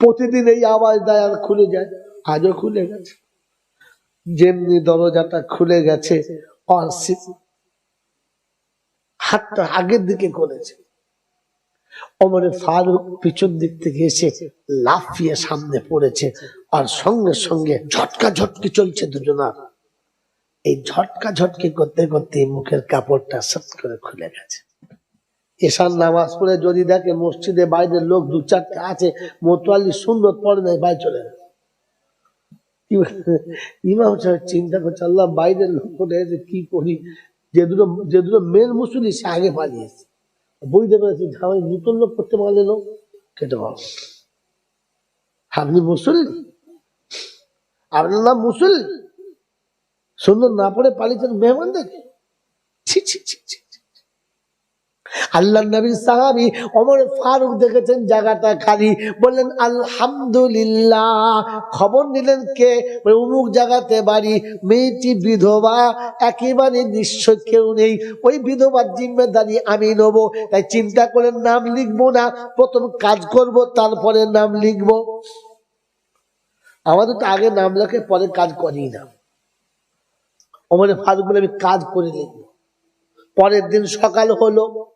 প্রতিদিন এই আওয়াজ দেয় আর খুলে যায়। আজও খুলে গেছে। যেমনি দরজাটা খুলে গেছে হাতটা আগের দিকে করেছে। অমরে ফারুক পিছন দিক থেকে এসে লাফিয়ে সামনে পড়েছে আর সঙ্গে সঙ্গে ঝটকা ঝটকি চলছে দুজনার এই ঝটকা ঝটকি করতে করতে মুখের কাপড়টা সট করে খুলে গেছে। এসার নামাজ পড়ে যদি দেখে মসজিদে বাইরের লোক দু চারটে আছে মোতোয়ালি সুন্দর পড়ে নেই, বাইরে চলে ইমাম সাহেব চিন্তা করছে, আল্লাহ, বাইরের লোক কি করি? যে দুটো যে দুটো মেন মুসলি সে আগে পালিয়েছে। বুঝতে পেরেছি ঝামাই নতুন লোক করতে পারলে লোক কেটে বল আপনি আপনার নাম মুসল্লি? সুন্দর না পড়ে পালিয়েছেন মেহমান দেখে ছি ছি ছি ছি। আল্লাহ নবীর সাহাবি অমর ফারুক দেখেছেন জায়গাটা খালি। বললেন, আলহামদুলিল্লাহ। খবর নিলেন কে? অমুক জায়গাতে বাড়ি। মেয়েটি বিধবা, একেবারে নিশ্চয় কেউ নেই। ওই বিধবার জিম্মেদারি আমি নেব। তাই চিন্তা করে নাম লিখব না। প্রথম কাজ করব, তারপরে নাম লিখব। আমাদের তো আগে নাম লেখে, পরে কাজ করি না। অমর ফারুক বলে, আমি কাজ করে লিখব। পরের দিন সকাল হলো।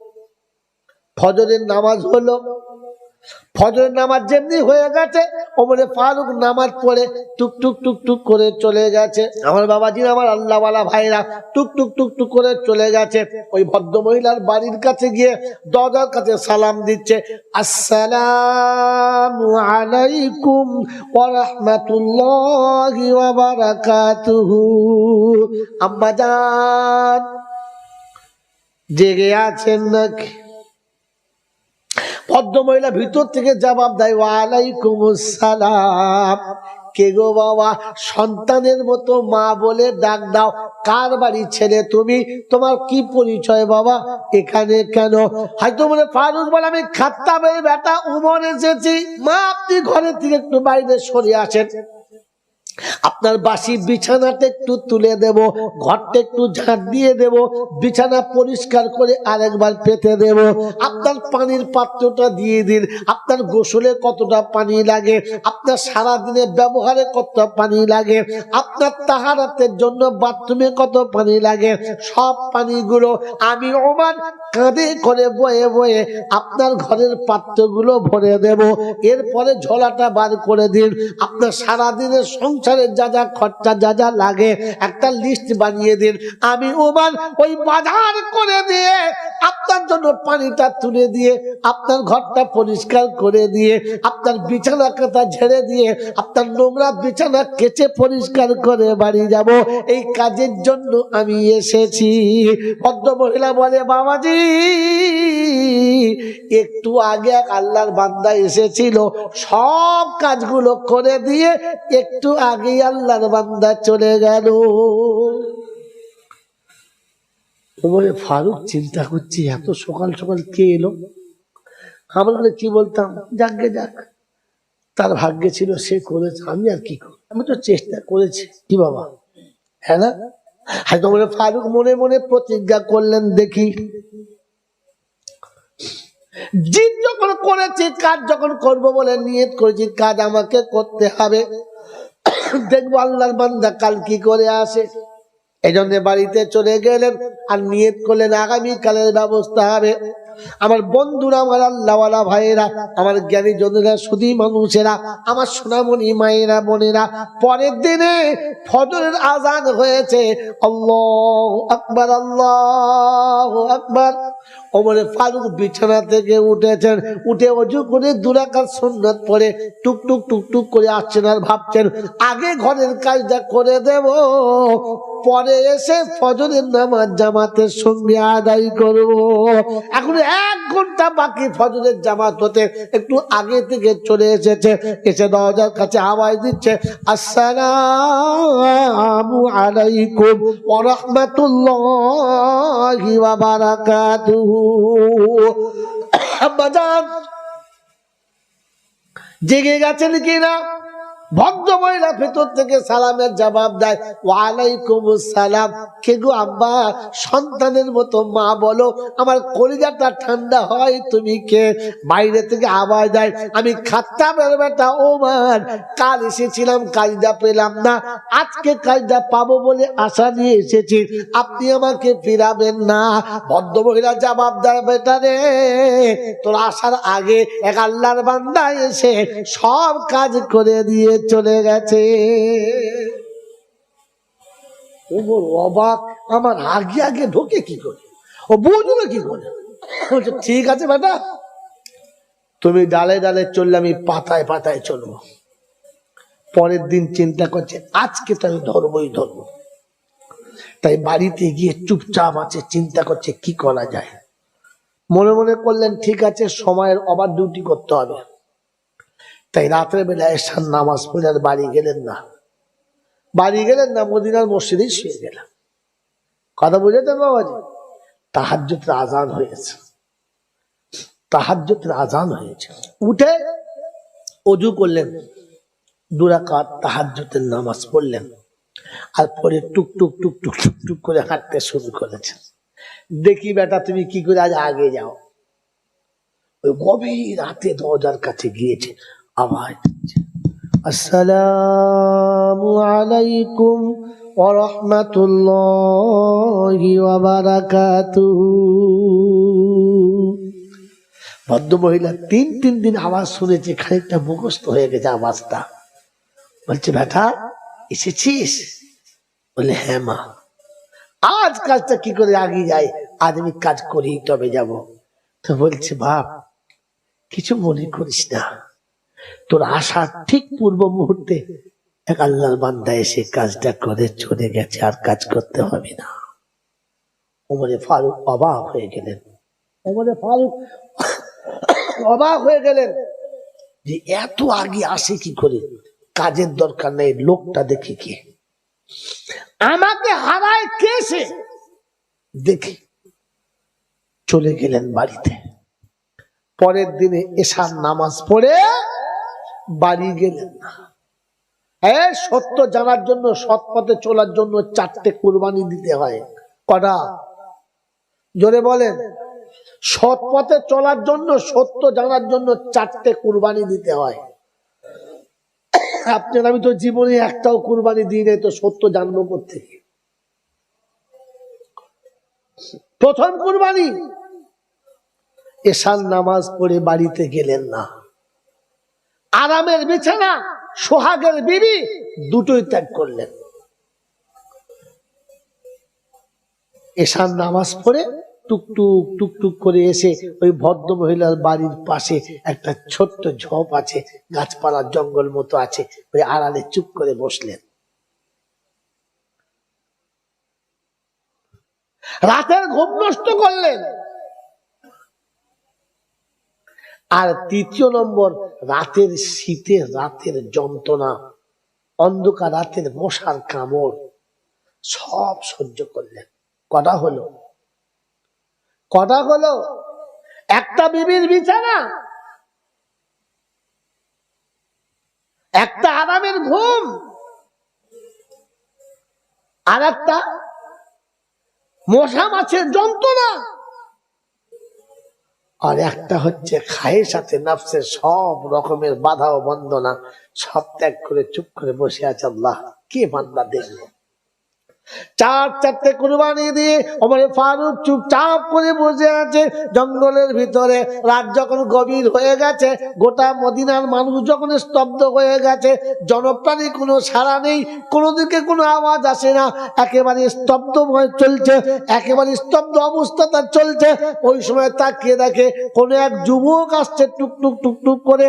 ফজরের নামাজ হলো। ফজরের নামাজ যেমনি হয়ে গেছে, ওমরে ফারুক নামাজ পড়ে টুক টুক টুক টুক করে চলে গেছে। আমার বাবাজি, আমার আল্লাহওয়ালা ভাইরা টুক টুক টুক টুক করে চলে গেছে। ওই ভদ্র মহিলার বাড়ির কাছে গিয়ে দরজার কাছে সালাম দিচ্ছে। আসসালামু আলাইকুম ওয়া রাহমাতুল্লাহি ওয়া বারাকাতুহু। আম্মা জান জেগে আছেন নাকি? ভদ্র মহিলা ভিতর থেকে জবাব দেয় ওয়ালাইকুম সালাম কে গো বাবা? সন্তানের মতো মা বলে ডাক দাও। কার বাড়ি ছেলে তুমি? তোমার কি পরিচয় বাবা? এখানে কেন? হয়তো মনে ফারুক বলে, আমি খাত্তাবের বেটা উমর এসেছি। মা, আপনি ঘরের থেকে একটু বাইরে সরে আসেন। আপনার বাসি বিছানাটা একটু তুলে দেব, ঘরটা একটু ঝাঁট দিয়ে দেব, বিছানা পরিষ্কার করে আরেকবার পেতে দেব। আপনার পানির পাত্রটা দিয়ে দিন, আপনার গোসলে কতটা পানি লাগে, আপনার সারা দিনে ব্যবহারে কত পানি লাগে, আপনার তাহারাতের জন্য বাথরুমে কত পানি লাগে, সব পানিগুলো আমি ওমান কাঁধে করে বয়ে বয়ে আপনার ঘরের পাত্রগুলো ভরে দেব। এরপরে ঝোলাটা বার করে দিন, আপনার সারা দিনের সংসারের যা যা খরচা যা যা লাগে, একটা লিস্ট বানিয়ে দিন। আমি ওমান ওই বাজার করে দিয়ে, আপনার জন্য পানিটা তুলে দিয়ে, আপনার ঘরটা পরিষ্কার করে দিয়ে, আপনার বিছানা কাতা ঝেড়ে দিয়ে, আপনার নোংরা বিছানা কেচে পরিষ্কার করে বাড়ি যাব। এই কাজের জন্য আমি এসেছি। ভদ্র মহিলা বলে, বাবাজি, একটু আগে আল্লাহর বান্দা এসেছিল। সব কাজগুলো করে দিয়ে একটু আগেই আল্লাহর বান্দা চলে গেল। ফারুক চিন্তা করছি, এত সকাল সকাল কে এলো? আমরা কি বলতাম? যাকগে যাক। তার ভাগ্যে ছিল, সে করেছে। আমি আর কি করব? আমি তো চেষ্টা করেছি। কি বাবা? হ্যাঁ না? বলে ফারুক মনে মনে প্রতিজ্ঞা করলেন, দেখি। জিদ যখন করেছি, কাজ যখন করব বলে নিয়ত করেছি, কাজ আমাকে করতে হবে। দেখব আল্লাহর বান্দা কাল কি করে আসে। এই বাড়িতে চলে গেলেন আর নিয়ত করলেন আগামীকালের ব্যবস্থা হবে। আমার বন্ধুরা, আমার আল্লাহওয়ালা ভাইয়েরা, আমার জ্ঞানী জনেরা সুদী মানুষেরা, আমার সোনামণি মায়েরা, বোনেরা, পরের দিনে ফজরের আজান হয়েছে। আল্লাহ আকবার আল্লাহ আকবার। ওমরে ফারুক বিছানা থেকে উঠেছেন, উঠে অজু করে দুরাকার সুন্নত পরে টুক টুক টুক টুক করে আসছেন আর ভাবছেন, আগে ঘরের কাজটা করে দেব, পরে এসে ফজরের নামাজ জামাতের সঙ্গে আদায় করব। এখন এক ঘণ্টা বাকি ফজরের জামাত হতে একটু আগে থেকে চলে এসেছে। এসে দরজার কাছে আওয়াজ দিচ্ছে, আসসালামু জেগে গেছেন কিনা? ভদ্র মহিলা ভেতর থেকে সালামের জবাব দেয় ওয়ালাইকুম সালাম। কে গো আব্বা? সন্তানের মতো মা বলো। আমার কলিজাটা ঠান্ডা হয়, তুমি কে? বাইরে থেকে আওয়াজ দেয়, আমি খাত্তাবের বেটা ও মান কাল এসেছিলাম কাজটা পেলাম না। আজকে কাজটা পাবো বলে আশা নিয়ে এসেছি। আপনি আমাকে ফিরাবেন না। ভদ্র মহিলা জবাব দেয়, বেটা রে, তোর আসার আগে এক আল্লাহর বান্দা এসে সব কাজ করে দিয়ে চলে গেছে। অবাক, আমার আগে আগে ঢোকে কি করে? ও বুঝলো কি করে? ঠিক আছে বেটা, তুমি ডালে ডালে চললে আমি পাতায় পাতায় চলবো। পরের দিন চিন্তা করছে, আজকে তো আমি ধরবই ধরবো। তাই বাড়িতে গিয়ে চুপচাপ আছে, চিন্তা করছে কি করা যায়। মনে মনে করলেন, ঠিক আছে, সময়ের ওভার ডিউটি করতে হবে। তাই রাত্রে বেলা এসার নামাজ পড়ে আর বাড়ি গেলেন না। বাড়ি গেলেন না, মদিনার মসজিদেই শুয়ে গেলাম। কথা বুঝেছেন বাবাজি? তাহাজ্যতের আজান হয়েছে। তাহাজ্যতের আজান হয়েছে। উঠে অজু করলেন দুরাকাত তাহাজ্যতের নামাজ পড়লেন, আর পরে টুক টুক টুক টুক টুক টুক করে হাঁটতে শুরু করেছেন। দেখি বেটা, তুমি কি করে আজ আগে যাও? ওই গভীর রাতে দরজার কাছে গিয়েছে। আওয়াজ আসসালামু আলাইকুম ওয়া রাহমাতুল্লাহি ওয়া বারাকাতুহু। ভদ্র মহিলা তিন তিন দিন আওয়াজ শুনেছে, খানিকটা মুখস্থ হয়ে গেছে আওয়াজটা। বলছে, বেটা, এসেছিস? বলে হ্যাঁ মা। আজ কাজটা কি করে আগে যায়? আজ আমি কাজ করি, তবে যাব। তো বলছে, বাপ, কিছু মনে করিস না। তোর আসার ঠিক পূর্ব মুহূর্তে। এক আল্লাহর বান্দা এসে কাজটা করে চলে গেছে, আর কাজ করতে হবে না। ওমরে ফারুক অবাক হয়ে গেলেন। ওমরে ফারুক অবাক হয়ে গেলেন যে এত আগে আসে কি করে? কাজের দরকার নেই, লোকটা দেখে কি? আমাকে হারায় কে সে? দেখে চলে গেলেন বাড়িতে। পরের দিনে এসার নামাজ পড়ে বাড়ি গেলেন না। হ্যাঁ সত্য জানার জন্য, সৎ পথে চলার জন্য চারটে কুরবানি দিতে হয়। কটা? জোরে বলেন। সৎ পথে চলার জন্য, সত্য জানার জন্য চারটে কুরবানি দিতে হয়। আপনার, আমি তো জীবনে একটাও কুরবানি দিই নাই, তো সত্য জানব থেকে প্রথম কুরবানি। এসান নামাজ পড়ে বাড়িতে গেলেন না। আরামের বিছানা, সোহাগের বিবি দুটোই ত্যাগ করলেন। এসান নামাজ পড়ে টুকটুক টুকটুক করে এসে ওই ভদ্র মহিলার বাড়ির পাশে একটা ছোট্ট ঝোপ আছে, গাছপালার জঙ্গল মতো আছে, ওই আড়ালে চুপ করে বসলেন। রাতের ঘুম নষ্ট করলেন। আর তৃতীয় নম্বর, রাতের শীতে রাতের যন্ত্রণা, অন্ধকার রাতের মশার কামড়, সব সহ্য করলেন। কটা হলো? কটা হলো? একটা বিবির বিছানা, একটা আরামের ঘুম আর একটা মশা মাছের যন্ত্রণা। আর একটা হচ্ছে খায়ের সাথে নাফসের সব রকমের বাধা ও বন্দনা। সব ত্যাগ করে চুপ করে বসে আছে আল্লাহ। কে বান্দা দেখল? চার চারটে কুরবানি দিয়ে ওমরে ফারুক চুপচাপ করে বসে আছে। জঙ্গলের ভিতরে রাত যখন গভীর হয়ে গেছে, গোটা মদিনার মানুষ যখন স্তব্ধ হয়ে গেছে, জনপ্রাণী কোনো সাড়া নেই, কোনো দিকে কোনো আওয়াজ আসে না। একেবারে স্তব্ধ চলছে, একেবারে স্তব্ধ অবস্থা তার চলছে। ওই সময় তাকিয়ে দেখে কোনো এক যুবক আসছে টুকটুক টুকটুক করে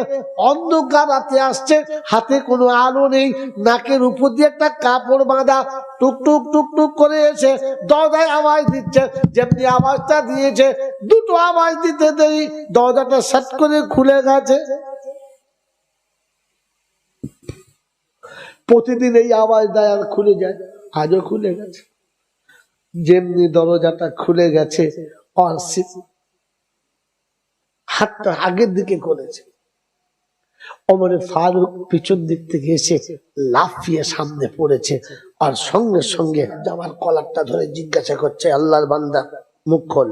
অন্ধকার রাতে আসছে। হাতে কোনো আলো নেই, নাকের উপর দিয়ে একটা কাপড় বাঁধা টুকটুক টুকটুক করে এসে দরজায় আওয়াজ দিচ্ছে, যেমনি আওয়াজটা দিয়েছে, দুটো আওয়াজ দিতে দেরি, দরজাটা সেট করে খুলে গেছে। প্রতিদিন এই আওয়াজ দেয় আর খুলে যায়, আজও খুলে গেছে। যেমনি দরজাটা খুলে গেছে আর হাতটা আগের দিকে করেছে। অমরে ফারুক পিছন দিক থেকে এসে লাফিয়ে সামনে পড়েছে আর সঙ্গে সঙ্গে জামার কলারটা ধরে জিজ্ঞাসা করছে, আল্লাহর বান্দা, মুখ খোল।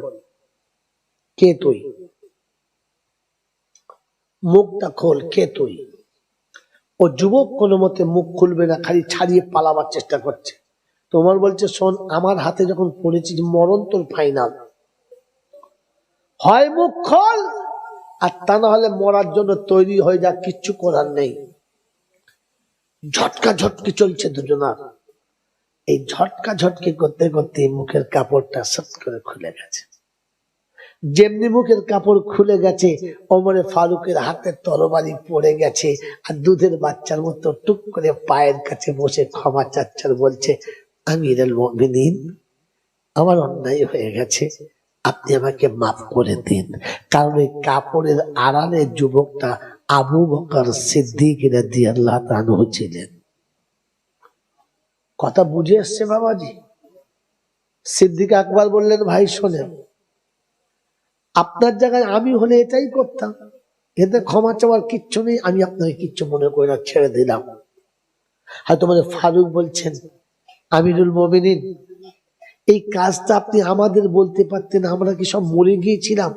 কে তুই? মুখটা খোল, কে তুই? ও যুবক কোনো মতে মুখ খুলবে না, খালি ছাড়িয়ে পালাবার চেষ্টা করছে। তোমার বলছে, শোন, আমার হাতে যখন পড়েছিস, মরণ তোর ফাইনাল হয় মুখ খোল আর তা না হলে মরার জন্য তৈরি হয়ে যা কিচ্ছু করার নেই। ঝটকা ঝটকি চলছে দুজনার এই ঝটকা ঝটকি করতে করতে মুখের কাপড়টা সট করে খুলে গেছে। যেমনি মুখের কাপড় খুলে গেছে, ওমরে ফারুকের হাতে তরবারি পড়ে গেছে আর দুধের বাচ্চার মতো টুক করে পায়ের কাছে বসে ক্ষমা চাচ্চার বলছে, আমিরুল মুমিনিন, আমার অন্যায় হয়ে গেছে। আপনি আমাকে মাফ করে দিন। কারণ এই কাপড়ের আড়ালে যুবকটা আবু বকর সিদ্দিক ছিলেন। কথা বুঝে এসছে বাবাজি? সিদ্দিক আকবর বললেন, ভাই শোনে আপনার জায়গায় আমি হলে এটাই করতাম। এতে ক্ষমা চাওয়ার কিচ্ছু নেই, আমি আপনাকে কিচ্ছু মনে করি ছেড়ে দিলাম। হয়তো মানে ফারুক বলছেন, আমিরুল মমিনিন এই কাজটা আপনি আমাদের বলতে পারতেন, আমরা কি সব মরে গিয়েছিলাম?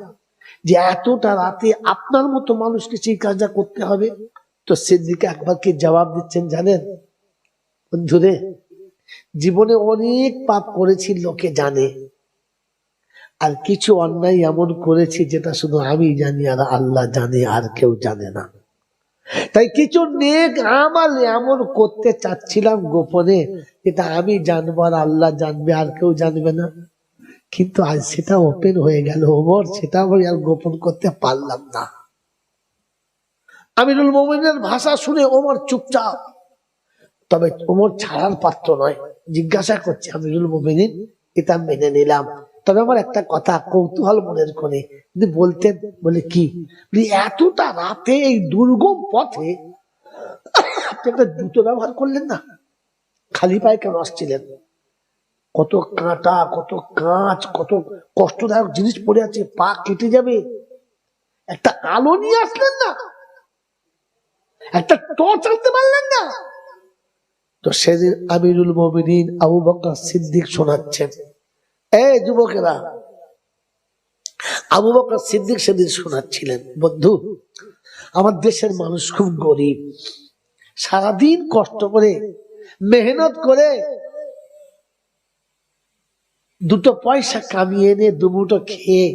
যে এতটা রাতে আপনার মতো মানুষকে সেই কাজটা করতে হবে? তো সিদ্দিকে একবারকে জবাব দিচ্ছেন, জানেন? বন্ধুরে, জীবনে অনেক পাপ করেছি, লোকে জানে। আর কিছু অন্যায় এমন করেছি যেটা শুধু আমি জানি আর আল্লাহ জানে, আর কেউ জানে না। তাই কিছু নেক আমাল এমন করতে চাচ্ছিলাম গোপনে, যেটা আমি জানব আর আল্লাহ জানবে, আর কেউ জানবে না। কিন্তু আজ সেটা ওপেন হয়ে গেল, ওমর, সেটা আমি আর গোপন করতে পারলাম না। আমিরুল মোমিনের ভাষা শুনে ওমর চুপচাপ। তবে ওমর ছাড়ার পাত্র নয়, জিজ্ঞাসা করছে আমিরুল মোমিনিন, এটা মেনে নিলাম। তবে আমার একটা কথা কৌতূহল মনের কোণে যদি বলতেন, বলে কি? এতটা রাতে এই দুর্গম পথে আপনি একটা জুতো ব্যবহার করলেন না? খালি পায়ে কেন আসছিলেন? কত কাঁটা, কত কাঁচ, কত কষ্টদায়ক জিনিস পড়ে আছে, পা কেটে যাবে। একটা আলো নিয়ে আসলেন না? একটা টর্চ আনতে পারলেন না? তো সেদিন আমিরুল মোমিনিন আবু বকর সিদ্দিক শোনাচ্ছেন এই যুবকেরা, আবু বকর সিদ্দিক সেদিন শোনাচ্ছিলেন, বন্ধু, আমার দেশের মানুষ খুব গরিব, সারাদিন কষ্ট করে, মেহনত করে, দুটো পয়সা কামিয়ে এনে দুমুটো খেয়ে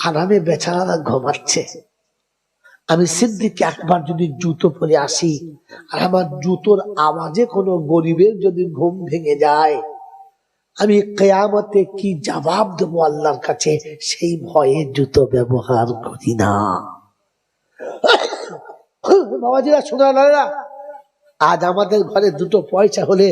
আরামে বেচারারা ঘুমাচ্ছে। আমি সিদ্দিককে একবার যদি জুতো পরে আসি, আর আমার জুতোর আওয়াজে কোনো গরিবের যদি ঘুম ভেঙে যায় আমি কেয়ামতে কি জবাব দেবো আল্লাহর কাছে? সেই ভয়ে জুতো ব্যবহার করি না। বাবাজিরা, শোনা আজ আমাদের ঘরে দুটো পয়সা হলে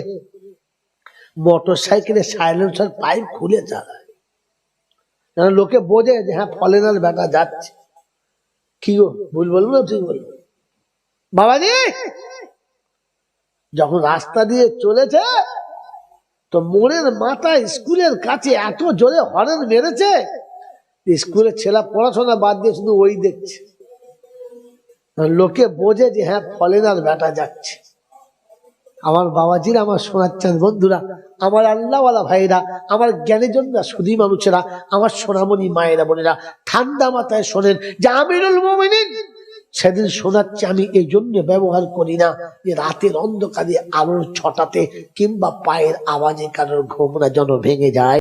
মোটর সাইকেলে সাইলেন্সার পাইপ খুলে যেন লোকে বোঝে যে হ্যাঁ ফলেনার বেটা যাচ্ছে। কি গো, ভুল বলব না, ঠিক বলব বাবাজি, যখন রাস্তা দিয়ে চলেছে তো মোড়ের মাথা স্কুলের কাছে এত জোরে হরেন মেরেছে স্কুলের ছেলে পড়াশোনা বাদ দিয়ে শুধু ওই দেখছে। লোকে বোঝে যে হ্যাঁ ফলেনার বেটা যাচ্ছে। আমার বাবাজিরা, আমার শোনাচ্ছেন বন্ধুরা, আমার আল্লাহওয়ালা ভাইরা আমার জ্ঞানের জন্য সুধী মানুষেরা, আমার সোনামণি মায়েরা বোনেরা, ঠান্ডা মাথায় শোনেন যে আমিরুল মোমিনিন সেদিন শোনাচ্ছে, আমি এই জন্য ব্যবহার করি না যে রাতের অন্ধকারে আলোর ছটাতে কিংবা পায়ের আওয়াজে কারোর ঘোমরা যেন ভেঙে যায়।